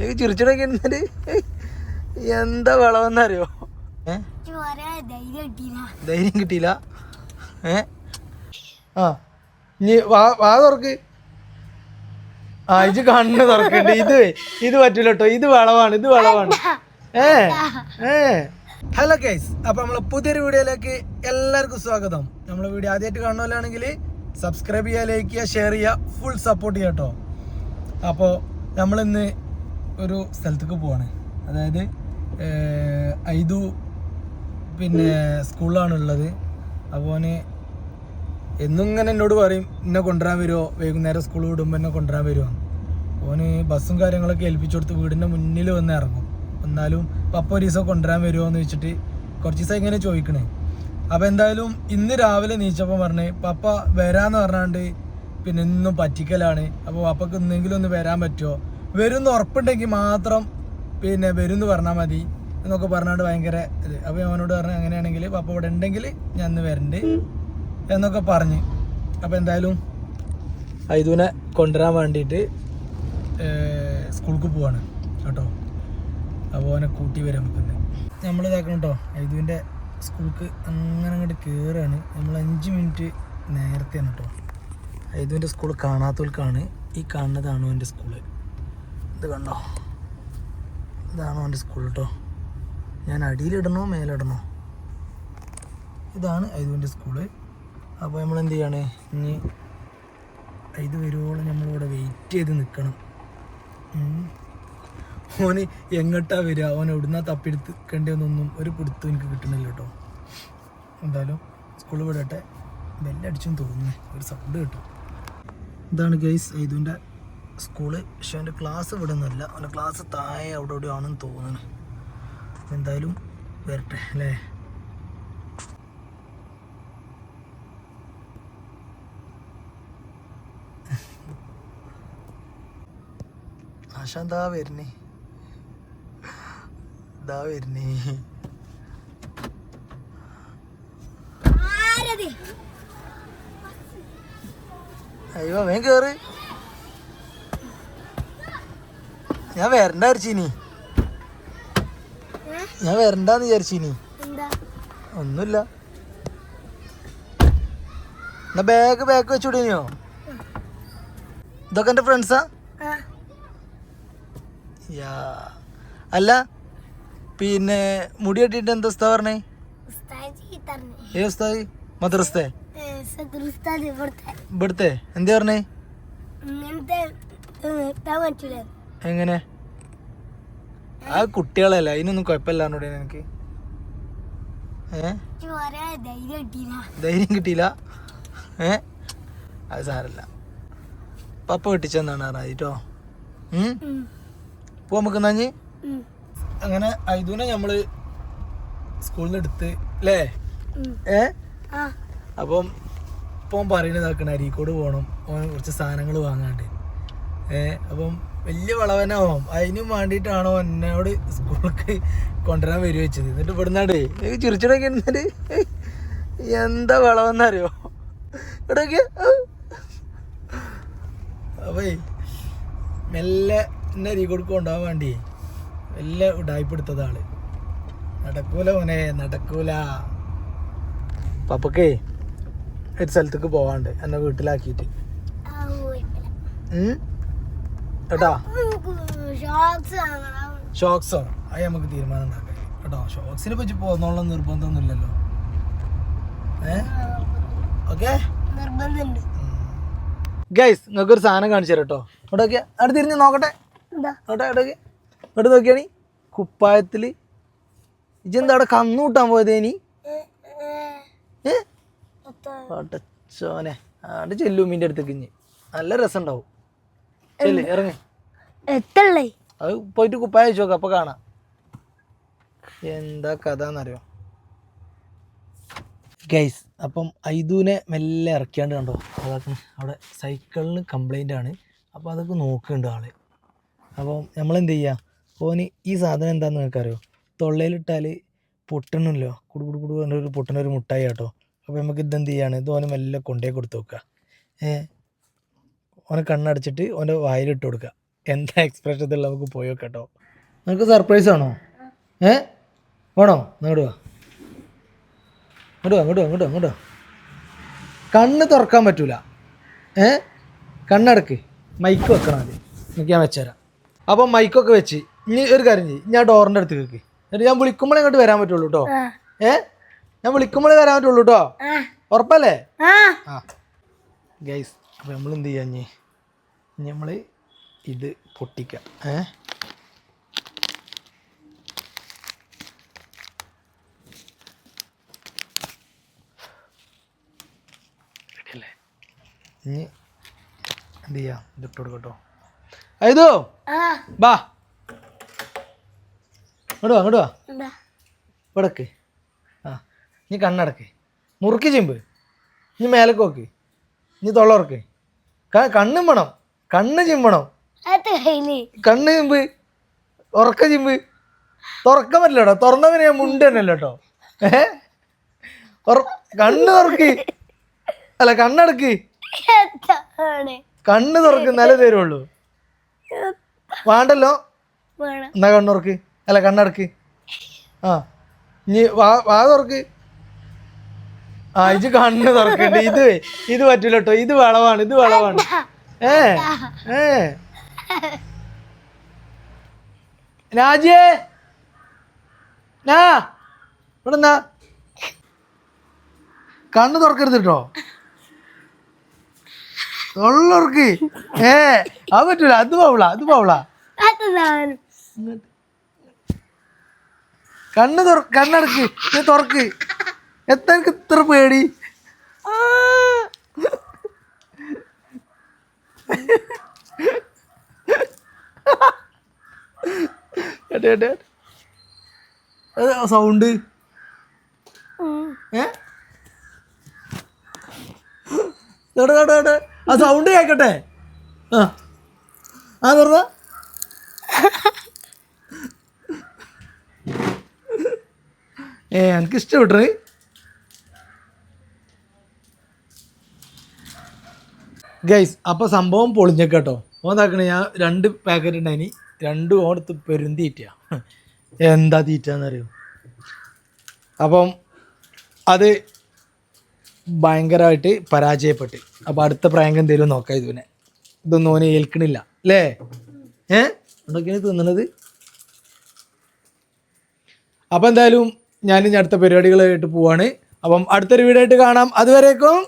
ഏയ് ചിരിച്ചിടൊക്കെ എന്നിട്ട് എന്താ വിളവെന്നറിയോ? ധൈര്യം കിട്ടിയില്ല. ഏ? ആ ഇനി വാ വാ തുറക്ക്. ആ ഇത് കണ്ണ് തുറക്കണ്ട് ഇത് ഇത് പറ്റൂല കേട്ടോ ഇത് വളവാണ് ഇത് വളവാണ്. ഏ? ഏ? ഹലോ കേസ് അപ്പൊ നമ്മളെ പുതിയൊരു വീഡിയോയിലേക്ക് എല്ലാവർക്കും സ്വാഗതം. നമ്മളെ വീഡിയോ ആദ്യമായിട്ട് കാണുന്നവരാണെങ്കിൽ സബ്സ്ക്രൈബ് ചെയ്യുക ലൈക്ക് ചെയ്യുക ഷെയർ ചെയ്യുക ഫുൾ സപ്പോർട്ട് ചെയ്യാം കേട്ടോ അപ്പോൾ നമ്മളിന്ന് ഒരു സ്ഥലത്തേക്ക് പോവാണ്. അതായത് ഐദു പിന്നെ സ്കൂളിലാണ് ഉള്ളത് അപ്പോൾ എന്നിങ്ങനെ എന്നോട് പറയും എന്നെ കൊണ്ടുവരാൻ വരുമോ വൈകുന്നേരം സ്കൂൾ വിടുമ്പോൾ എന്നെ കൊണ്ടുവരാൻ വരുമോ ഓന് ബസ്സും കാര്യങ്ങളൊക്കെ ഏൽപ്പിച്ചു കൊടുത്ത് വീടിന്റെ മുന്നിൽ വന്ന് ഇറങ്ങും. എന്നാലും പപ്പ ഒരു ദിവസം കൊണ്ടുവരാൻ വരുമോ എന്ന് വെച്ചിട്ട് കുറച്ച് ദിവസം ഇങ്ങനെ ചോദിക്കണേ. അപ്പോൾ എന്തായാലും ഇന്ന് രാവിലെ നീച്ചപ്പോൾ പറഞ്ഞ് പപ്പ വരാമെന്ന് പറഞ്ഞാണ്ട് പിന്നെ ഇന്നും പറ്റിക്കലാണ്. അപ്പോൾ പപ്പക്ക് എന്തെങ്കിലും ഒന്ന് വരാൻ പറ്റുമോ വരുമെന്ന് ഉറപ്പുണ്ടെങ്കിൽ മാത്രം പിന്നെ വരും എന്ന് പറഞ്ഞാൽ മതി എന്നൊക്കെ പറഞ്ഞാണ്ട് ഭയങ്കര ഇത്. അപ്പോൾ അവനോട് പറഞ്ഞു അങ്ങനെയാണെങ്കിൽ പപ്പ ഇവിടെ ഉണ്ടെങ്കിൽ ഞാൻ ഇന്ന് വരണ്ട് എന്നൊക്കെ പറഞ്ഞ്. അപ്പോൾ എന്തായാലും ഐദുവിനെ കൊണ്ടുവരാൻ വേണ്ടിയിട്ട് സ്കൂൾക്ക് പോവാണ് കേട്ടോ. അപ്പോൾ അവനെ കൂട്ടി വരാം നമുക്കിന്ന് നമ്മൾ ഇതാക്കണം കേട്ടോ ഐദുവിന്റെ സ്കൂൾക്ക് അങ്ങനെ അങ്ങോട്ട് കയറുകയാണ് നമ്മൾ അഞ്ച് മിനിറ്റ് നേരത്തെയാണ് കേട്ടോ. ഐദുവിന്റെ സ്കൂൾ കാണാത്തവർക്കാണ് ഈ കാണുന്നതാണ് അവന്റെ സ്കൂൾ. ഇത് കണ്ടോ? ഇതാണ് അവന്റെ സ്കൂൾ കേട്ടോ ഞാൻ അടിയിലിടണോ മേലിടണോ? ഇതാണ് ഐതുവിന്റെ സ്കൂൾ അപ്പോൾ നമ്മൾ എന്ത് ചെയ്യാണ്? ഇനി ഐത് വരുവോളം നമ്മളിവിടെ വെയിറ്റ് ചെയ്ത് നിൽക്കണം. ഓന് എങ്ങോട്ടാ വരിക? ഓൻ എവിടുന്നാ തപ്പിയെടുക്കേണ്ടതെന്നൊന്നും ഒരു പിടുത്തും എനിക്ക് കിട്ടണില്ല കേട്ടോ. എന്തായാലും സ്കൂളിൽ വിടട്ടെ. ബെല്ലടിച്ചും തോന്നുന്നു. ഒരു സൗണ്ട് കിട്ടും. ഇതാണ് ഗൈസ് ഐദുവിന്റെ സ്കൂൾ. പക്ഷെ അവന്റെ ക്ലാസ് ഇവിടെ ഒന്നുമല്ല അവന്റെ ക്ലാസ് താഴെ അവിടെ ഇവിടെ ആണെന്ന് തോന്നുന്നു. എന്തായാലും വരട്ടെ അല്ലേ? ആശ എന്താ വരുന്നേ. ഇതാ വരുന്നേ. അയ്യോ വേഗം കേറ്. ഞാൻ വരണ്ട വിചാരിച്ചിനി. ഞാൻ വരണ്ടാന്ന് വിചാരിച്ചിനി. ഒന്നുമില്ല. എന്നാ ബാഗ് ബാഗ് വെച്ചുവിടേനിയോ ഇതൊക്കെ എന്റെ ഫ്രണ്ട്സാ യാ. അല്ല പിന്നെ മുടി കെട്ടിട്ട് എന്താ ഉസ്താ പറഞ്ഞേ? ഏ ഉസ്താദ്? മദ്രസത്തെ? ഇവിടുത്തെ. എന്താ പറഞ്ഞേ? എങ്ങനെ? ആ കുട്ടികളല്ല അതിനൊന്നും കുഴപ്പമില്ലാന്നോടെ എനിക്ക് ധൈര്യം കിട്ടിയില്ല. ഏ? അത് സാരല്ല പപ്പ കിട്ടിച്ചെന്നാണ് ഉം, പോ നമുക്ക് നഞ്ഞ് അങ്ങനെ ഐദൂനെ നമ്മൾ സ്കൂളിൽ എടുത്ത് അല്ലേ ഏ? അപ്പം ഇപ്പം പറയുന്നത് ആക്കണ അരീക്കോട് പോകണം കുറച്ച് സാധനങ്ങൾ വാങ്ങാണ്ട്. അപ്പം വലിയ വളവനാവും. അതിനും വേണ്ടിയിട്ടാണോ എന്നോട് സ്കൂൾക്ക് കൊണ്ടുവരാൻ വരിക വെച്ചത്. എന്നിട്ട് ഇവിടുന്നാടേ ചിരിച്ചിടൊക്കെ എന്നിട്ട് എന്താ വളവെന്നറിയോ? ഇവിടെയൊക്കെ അപ്പേ മെല്ലെ എന്നെ അരീക്കോട് ഉണ്ടാവാൻ വേണ്ടി. മെല്ലെ ഉടായ്പെടുത്തത് ആൾ. നടക്കൂല മോനെ നടക്കൂല. പപ്പക്കേ ഒരു സ്ഥലത്തേക്ക് പോവാണ്ട്. എന്നെ വീട്ടിലാക്കിയിട്ട്? കേട്ടാ? ഷോക്സ് അത് നമുക്ക് തീരുമാനം ഉണ്ടാക്കാം കേട്ടോ? ഷോക്സിനെ പറ്റി പോകുന്നുള്ള ഏ? ഓക്കെ നിർബന്ധമുണ്ട്. ഗൈസ് നിങ്ങൾക്ക് ഒരു സാധനം കാണിച്ചു തരാം കേട്ടോ. ഇവിടെ നോക്കിയാ. അവിടെ തിരിഞ്ഞ് നോക്കട്ടെ. അവിടെ അവിടെ ഇവിടെ നോക്കിയാണി. കുപ്പായത്തിൽ ഇജെന്താ അവിടെ കന്നുകൂട്ടാൻ പോയത് ഇനി? ഏ, എത്ര? അവിടെ ചെല്ലുമ്മീന്റെ അടുത്തേക്ക് ഇഞ്ഞ്. നല്ല രസം ഉണ്ടാവും ചെല്ല് ഇറങ്ങി. അത് പോയിട്ട് കുപ്പായ വെച്ച് നോക്കാം അപ്പൊ കാണാം. എന്താ കഥ എന്നറിയോ ഗൈസ് അപ്പം ഐദൂനെ മെല്ലെ ഇറക്കിയാണ്ട് കണ്ടോ? അതൊക്കെ അവിടെ സൈക്കിളിന് കംപ്ലൈന്റ് ആണ്. അപ്പോൾ അതൊക്കെ നോക്കുന്നുണ്ട് ആൾ. അപ്പം നമ്മളെന്ത് ചെയ്യുക ഓന് ഈ സാധനം എന്താണെന്ന് നിങ്ങൾക്കറിയോ? തൊള്ളയിലിട്ടാൽ പൊട്ടണല്ലോ. കുടു കുടു കുടു പറഞ്ഞ ഒരു പൊട്ടണ ഒരു മുട്ടായി കേട്ടോ അപ്പോൾ നമുക്ക് ഇതെന്ത് ചെയ്യാണ്? ഇത് ഓന് മെല്ലെ കൊണ്ടേ കൊടുത്ത് നോക്കുക ഏ ഓനെ കണ്ണടച്ചിട്ട് ഓന്റെ വായിലിട്ട് കൊടുക്കുക എന്താ എക്സ്പ്രഷൻ ഇതുള്ള നമുക്ക് പോയോ കേട്ടോ നിനക്ക് സർപ്രൈസ് ആണോ? ഏ? വേണോ? ഇങ്ങോട്ട് വാ. ഇങ്ങോട്ട് വാ ഇങ്ങോട്ട് വാ ഇങ്ങോട്ട് കണ്ണ് തുറക്കാൻ പറ്റൂല. ഏ? കണ്ണടക്ക്. മൈക്ക് വെക്കണം അത് എനിക്ക് ഞാൻ വെച്ചുതരാം. അപ്പം മൈക്കൊക്കെ വെച്ച് ഇനി ഒരു കാര്യം ചെയ്യും. ഞാൻ ഡോറിന്റെ അടുത്ത് കേൾക്ക് എന്നിട്ട് ഞാൻ വിളിക്കുമ്പോഴേ ഇങ്ങോട്ട് വരാൻ പറ്റുള്ളൂ കേട്ടോ ഏ? ഞാൻ വിളിക്കുമ്പോഴേ വരാൻ പറ്റുള്ളൂ കേട്ടോ ഉറപ്പല്ലേ? ആ. ഗൈസ് അപ്പം നമ്മൾ എന്ത് ചെയ്യാ ഇനി നമ്മൾ ഇത് പൊട്ടിക്കാം. ഏ? റെഡിയല്ലേ? ഇനി എന്ത് ചെയ്യാം? ഇതിട്ട് കൊടുക്കട്ടോ. അയ്യോ ആ. ബാ. ഇങ്ങോട്ട് വാ ഇങ്ങോട്ട് വാ. ഇവിടക്ക്. ആ നീ കണ്ണടക്ക്. മുറുക്കി ചെമ്പ്. നീ മേലക്കോക്ക് നോക്ക്. നീ തൊള്ളറക്ക് കണ്ണും വേണം. കണ്ണ് ചിമ്മണോ. കണ്ണ് ചിമ്പ്. ഉറക്ക ചിമ്പ്. തുറക്കാൻ പറ്റില്ലട്ടോ തുറന്നവന് ഞാൻ മുണ്ട് തന്നെയല്ലോ കേട്ടോ. ഏ? കണ്ണ് തുറക്ക്. അല്ല കണ്ണടക്ക് കണ്ണ് തുറക്ക് നല്ല തരുള്ളൂ വേണ്ടല്ലോ? വേണം. എന്നാ കണ്ണുറക്ക് അല്ല കണ്ണടക്ക് ആ. ഇനി വാ വാ തുറക്ക്. ആ ഇത് കണ്ണ് തുറക്കണ്ട്. ഇത് ഇത് പറ്റൂല കേട്ടോ. ഇത് വളവാണ്. ഇത് വളവാണ്. ഏ ഏ. രാജേ. നാ. ഇവിടെ എന്നാ കണ്ണ് തുറക്കരുത് കേട്ടോ. തൊള്ളുറക്ക്. ഏ അത് പറ്റൂല. അത് പോവള അത് പോവള. കണ്ണ് തുറ കണ്ണടക്ക്. തുറക്ക്. എത്ര ഇത്ര പേടി. സൗണ്ട് ഏ? കേട്ടോ കേട്ടോ കേട്ടോ ആ സൗണ്ട് കേക്കട്ടെ? ആ. ആ തുറന്ന. ഏ എനിക്ക് ഗൈസ് അപ്പോൾ സംഭവം പൊളിഞ്ഞേക്കട്ടോ ഓന്നാക്കണേ ഞാൻ രണ്ട് പാക്കറ്റ് ഉണ്ടായിനി രണ്ടും ഓടത്ത് പെരുന്തീറ്റ എന്താ തീറ്റാന്നറിയോ? അപ്പം അത് ഭയങ്കരമായിട്ട് പരാജയപ്പെട്ട്. അപ്പോൾ അടുത്ത പ്രായം എന്തെങ്കിലും നോക്കാം ഇതിനെ. ഇതൊന്നും ഓനെ ഏൽക്കണില്ല. അല്ലേ ഏ? എന്തൊക്കെയാണ് തിന്നണത്? അപ്പം എന്തായാലും ഞാൻ ഇനി അടുത്ത പരിപാടികളായിട്ട് പോവാണ്. അപ്പം അടുത്തൊരു വീഡിയോ ആയിട്ട് കാണാം. അതുവരേക്കും